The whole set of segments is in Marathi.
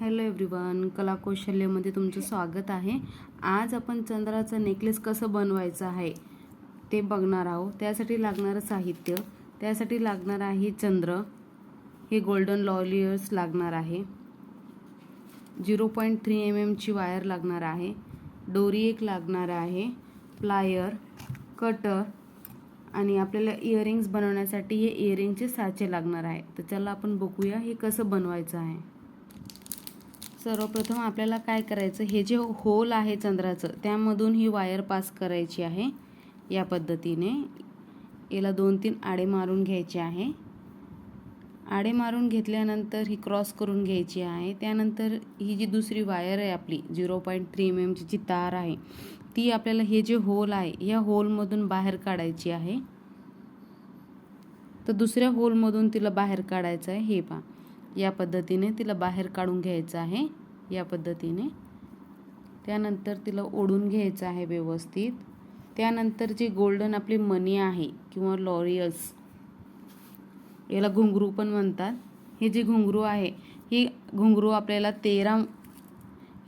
हॅलो एव्हरीवन कलाकौशल्यमध्ये तुमचं स्वागत आहे. आज आपण चंद्राचं नेकलेस कसं बनवायचं आहे ते बघणार आहोत. त्यासाठी लागणारं साहित्य त्यासाठी लागणार आहे चंद्र. हे गोल्डन लॉलियर्स लागणार आहे. झिरो पॉईंट थ्री एम एमची वायर लागणार आहे. डोरी एक लागणार आहे. प्लायर कटर आणि आपल्याला इयरिंग्स बनवण्यासाठी हे इयरिंगचे साचे लागणार आहे. तर चला आपण बघूया हे कसं बनवायचं आहे. सर्वप्रथम आपल्याला काय करायचं? हे जे होल आहे चंद्राचं त्यामधून ही वायर पास करायची आहे या पद्धतीने. याला दोन तीन आडे मारून घ्यायचे आहे. आडे मारून घेतल्यानंतर ही क्रॉस करून घ्यायची आहे. त्यानंतर ही जी दुसरी वायर आहे आपली झिरो पॉईंट थ्री एम एमची जी तार आहे ती आपल्याला हे जे होल आहे या होलमधून बाहेर काढायची आहे. तर दुसऱ्या होलमधून तिला बाहेर काढायचं आहे. हे पहा. या पद्धतीने तिला बाहेर काढून घ्यायचं आहे. या पद्धतीने. त्यानंतर तिला ओढून घ्यायचं आहे व्यवस्थित. त्यानंतर जी गोल्डन आपली मनी आहे किंवा लॉरियल्स याला घुंगरू पण म्हणतात. हे जे घुंगरू आहे ही घुंगरू आपल्याला तेरा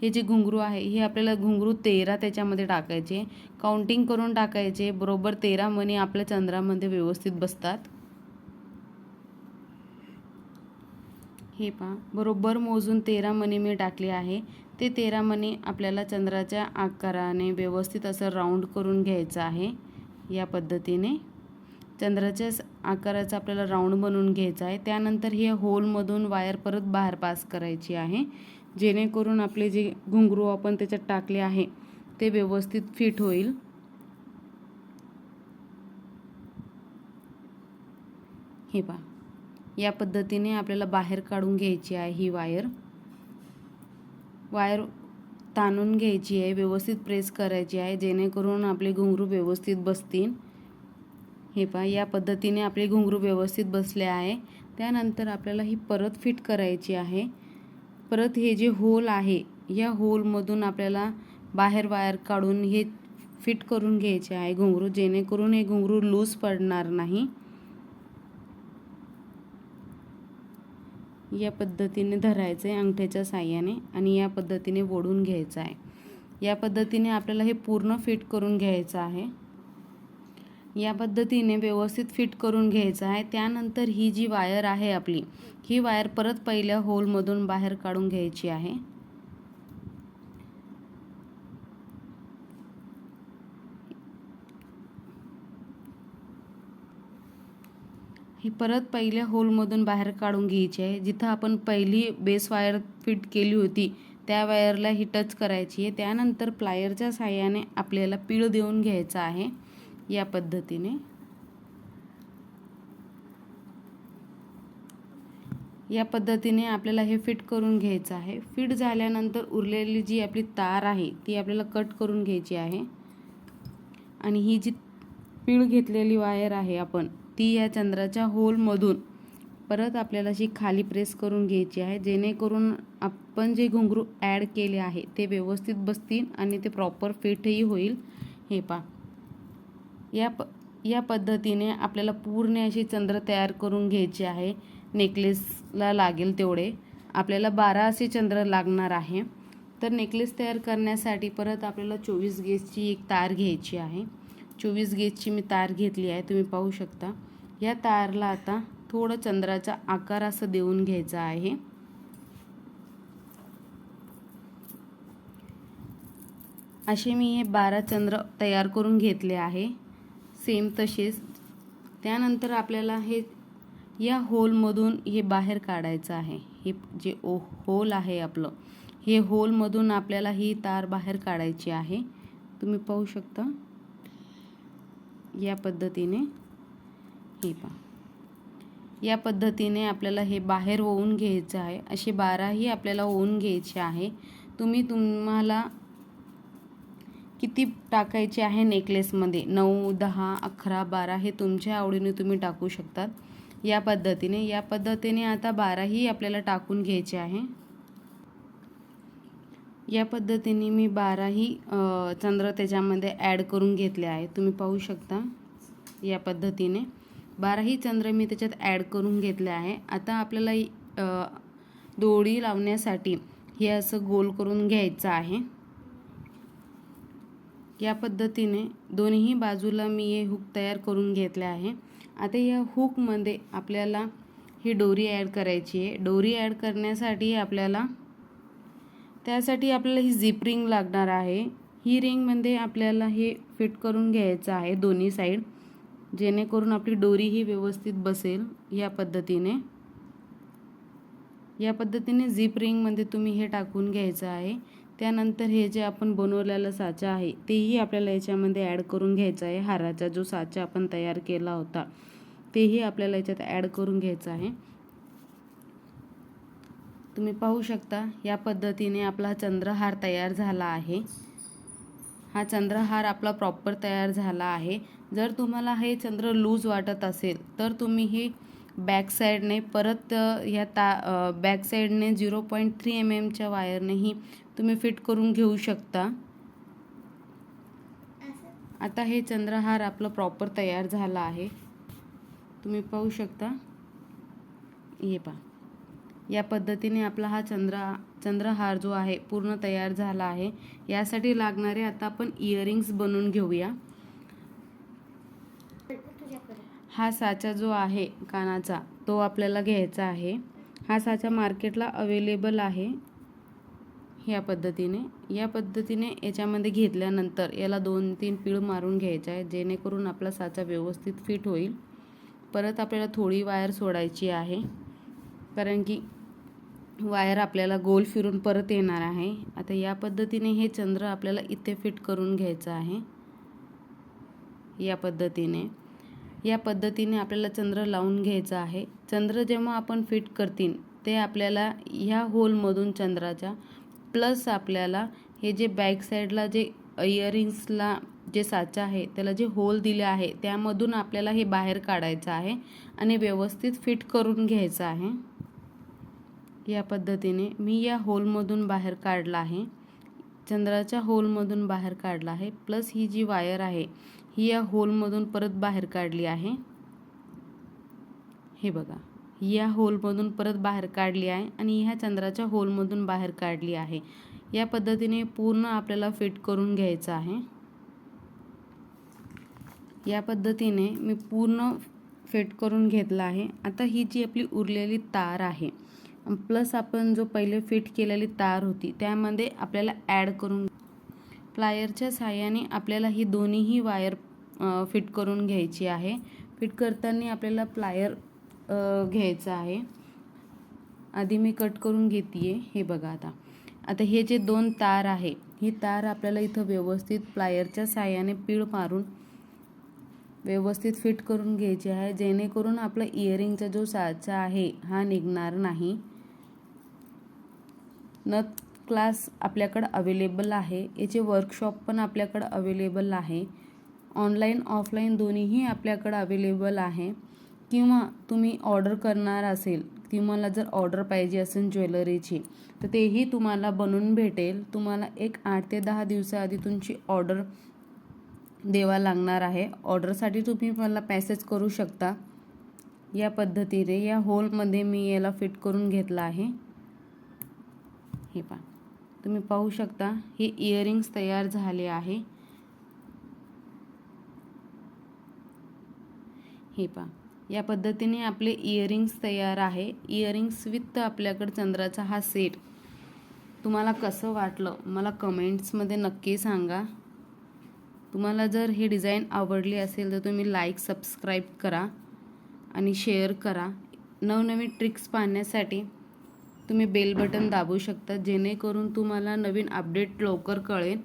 हे जे घुंगरू आहे हे आपल्याला घुंगरू तेरा त्याच्यामध्ये टाकायचे. काउंटिंग करून टाकायचे. बरोबर तेरा मनी आपल्या चंद्रामध्ये व्यवस्थित बसतात. हे पहा. बरोबर मोजून तेरा मणी मी टाकले आहे. ते तेरा मणी आपल्याला चंद्राच्या आकाराने व्यवस्थित असं राऊंड करून घ्यायचं आहे. या पद्धतीने. चंद्राच्या आकाराचं आपल्याला राऊंड बनवून घ्यायचं आहे. त्यानंतर हे होलमधून वायर परत बाहेर पास करायची आहे. जेणेकरून आपले जे घुंगरू आपण त्याच्यात टाकले आहे ते व्यवस्थित फिट होईल. हे पहा. या पद्धतीने आपल्याला बाहेर काढून घ्यायची आहे ही वायर. वायर ताणून घ्यायची आहे व्यवस्थित प्रेस करायची आहे जेणेकरून आपले घुंगरू व्यवस्थित बसतील. हे पहा या पद्धतीने आपले घुंगरू व्यवस्थित बसले आहे. त्यानंतर आपल्याला ही परत फिट करायची आहे. परत हे जे होल आहे या होलमधून आपल्याला बाहेर वायर काढून हे फिट करून घ्यायचे आहे घुंगरू जेणेकरून हे घुंगरू लूज पडणार नाही. या पद्धतीने धरायचं आहे अंगठ्याच्या साह्याने आणि या पद्धतीने ओढून घ्यायचं आहे या पद्धतीने आपल्याला हे पूर्ण फिट करून घ्यायचं आहे. या पद्धतीने व्यवस्थित फिट करून घ्यायचं आहे. त्यानंतर ही जी वायर आहे आपली ही वायर परत पहिल्या होलमधून बाहेर काढून घ्यायची आहे. ही परत पहिल्या होलमधून बाहेर काढून घ्यायची आहे. जिथं आपण पहिली बेस वायर फिट केली होती त्या वायरला ही टच करायची आहे. त्यानंतर प्लायरच्या साह्याने आपल्याला पीळ देऊन घ्यायचं आहे या पद्धतीने. या पद्धतीने आपल्याला हे फिट करून घ्यायचं आहे. फिट झाल्यानंतर उरलेली जी आपली तार आहे ती आपल्याला कट करून घ्यायची आहे. आणि ही जी पीळ घेतलेली वायर आहे आपण ती या चंद्राच्या होलमधून परत आपल्याला अशी खाली प्रेस करून घ्यायची आहे. जेणेकरून आपण जे घुंगरू ॲड केले आहे ते व्यवस्थित बसतील आणि ते प्रॉपर फिटही होईल. हे पा या प या पद्धतीने आपल्याला पूर्ण अशी चंद्र तयार करून घ्यायचे आहे. नेकलेसला लागेल तेवढे. आपल्याला बारा असे चंद्र लागणार आहे. तर नेकलेस तयार करण्यासाठी परत आपल्याला चोवीस गेजची एक तार घ्यायची आहे. चोवीस गेजची मी तार घेतली आहे तुम्ही पाहू शकता. या तारला आता थोडं चंद्राचा आकार असं देऊन घ्यायचा आहे. असे मी हे बारा चंद्र तयार करून घेतले आहे. सेम तसेच त्यानंतर आपल्याला हे या होलमधून हे बाहेर काढायचं आहे. हे जे ओ होल आहे आपलं हे होलमधून आपल्याला ही तार बाहेर काढायची आहे. तुम्ही पाहू शकता. या पद्धतीने हे पहा. या पद्धतीने आपल्याला हे बाहेर होऊन घ्यायचं आहे. असे बाराही आपल्याला होऊन घ्यायचे आहे. तुम्ही तुम्हाला किती टाकायचे आहे नेकलेसमध्ये? नऊ दहा अकरा बारा हे तुमच्या आवडीने तुम्ही टाकू शकतात. या पद्धतीने. या पद्धतीने आता बाराही आपल्याला टाकून घ्यायचे आहे. या पद्धतीने मी बाराही चंद्र त्याच्यामध्ये ॲड करून घेतले आहे तुम्ही पाहू शकता या पद्धतीने. बाराही चंद्र मी त्याच्यात ॲड करून घेतले आहे. आता आपल्याला दोडी लावण्यासाठी हे असं गोल करून घ्यायचं आहे. या पद्धतीने दोन्ही बाजूला मी हे हुक तयार करून घेतले आहे. आता या हुकमध्ये आपल्याला ही डोरी ॲड करायची आहे. डोरी ॲड करण्यासाठी आपल्याला त्यासाठी आपल्याला ही झिप रिंग लागणार आहे. ही रिंगमध्ये आपल्याला हे फिट करून घ्यायचं आहे दोन्ही साईड जेणेकरून आपली डोरी ही व्यवस्थित बसेल या पद्धतीने. या पद्धतीने झिप रिंगमध्ये तुम्ही हे टाकून घ्यायचं आहे. त्यानंतर हे जे आपण बनवलेलं साचा आहे तेही आपल्याला याच्यामध्ये ॲड करून घ्यायचं आहे. हाराचा जो साचा आपण तयार केला होता तेही आपल्याला याच्यात ॲड करून घ्यायचं आहे. तुम्ही पाहू शकता या पद्धतीने आपला चंद्रहार तयार झाला आहे. हा चंद्रहार आपला प्रॉपर तयार झाला आहे. जर तुम्हाला हे चंद्र लूज वाटत असेल तर तुम्ही हे बॅक साईडने परत ह्या ता बॅक साईडने झिरो पॉईंट थ्री एम एमच्या वायरनेही तुम्ही फिट करून घेऊ शकता. आता हे चंद्रहार आपलं प्रॉपर तयार झाला आहे. तुम्ही पाहू शकता. हे पहा. या पद्धतीने आपला हा चंद्र चंद्रहार जो आहे पूर्ण तयार झाला आहे. यासाठी लागणारे आता आपण इयरिंग्स बनवून घेऊया. हा साचा जो आहे कानाचा तो आपल्याला घ्यायचा आहे. हा साचा मार्केटला अवेलेबल आहे. या पद्धतीने या पद्धतीने याच्यामध्ये घेतल्यानंतर याला दोन तीन पीळ मारून घ्यायचा आहे जेणेकरून आपला साचा व्यवस्थित फिट होईल. परत आपल्याला थोडी वायर सोडायची आहे. कारण की वायर आपल्याला गोल फिरून परत येणार आहे. आता या पद्धतीने हे चंद्र आपल्याला इथे फिट करून घ्यायचं आहे. या पद्धतीने. या पद्धतीने आपल्याला चंद्र लावून घ्यायचं आहे. चंद्र जेव्हा आपण फिट करतील ते आपल्याला ह्या होलमधून चंद्राच्या प्लस आपल्याला हे जे बॅक साईडला जे इयरिंग्सला जे साचा आहे त्याला जे होल दिले आहे त्यामधून आपल्याला हे बाहेर काढायचं आहे आणि व्यवस्थित फिट करून घ्यायचं आहे. या पद्धतीने मी या होलमधून बाहेर काढला आहे. चंद्राच्या होलमधून बाहेर काढला आहे. प्लस ही जी वायर आहे ही या होलमधून परत बाहेर काढली आहे. हे बघा या होलमधून परत बाहेर काढली आहे आणि ह्या चंद्राच्या होलमधून बाहेर काढली आहे. या पद्धतीने पूर्ण आपल्याला फिट करून घ्यायचं आहे. या पद्धतीने मी पूर्ण फिट करून घेतला आहे. आता ही जी आपली उरलेली तार आहे प्लस आपण जो पहिले फिट केलेली तार होती त्यामध्ये आपल्याला ॲड करून प्लायरच्या साह्याने आपल्याला ही दोन्हीही वायर फिट करून घ्यायची आहे. फिट करताना आपल्याला प्लायर घ्यायचं आहे. आधी मी कट करून घेते हे बघा आता. आता हे जे दोन तार आहे ही तार आपल्याला इथं व्यवस्थित प्लायरच्या साह्याने पीळ मारून व्यवस्थित फिट करून घ्यायची आहे जेणेकरून आपला इयरिंगचा जो साचा आहे हा निघणार नाही. नथ क्लास आपल्याकडं अवेलेबल आहे. याचे वर्कशॉप पण आपल्याकडं अवेलेबल आहे. ऑनलाईन ऑफलाईन दोन्हीही आपल्याकडं अवेलेबल आहे. किंवा तुम्ही ऑर्डर करणार असेल तुम्हाला जर ऑर्डर पाहिजे असेल ज्वेलरीची तर तेही तुम्हाला बनवून भेटेल. तुम्हाला एक आठ ते दहा दिवसाआधी तुमची ऑर्डर द्यावा लागणार आहे. ऑर्डरसाठी तुम्ही मला पॅसेज करू शकता. या पद्धतीने या होलमध्ये मी याला फिट करून घेतला आहे. हे पहा. तुम्ही पाहू शकता हे इयरिंग्स तयार झाले आहे. हे पहा. या पद्धतीने आपले इयरिंग्स तयार आहे. इयरिंग्स विथ आपल्याकडं चंद्राचा हा सेट तुम्हाला कसं वाटलं? मला कमेंट्समध्ये नक्की सांगा. तुम्हाला जर हे डिझाईन आवडली असेल तर तुम्ही लाईक सबस्क्राईब करा आणि शेअर करा. नवनवीन ट्रिक्स पाहण्यासाठी तुम्ही बेल बटन दाबू शकता जेणेकरून तुम्हाला नवीन अपडेट लवकर कळेल.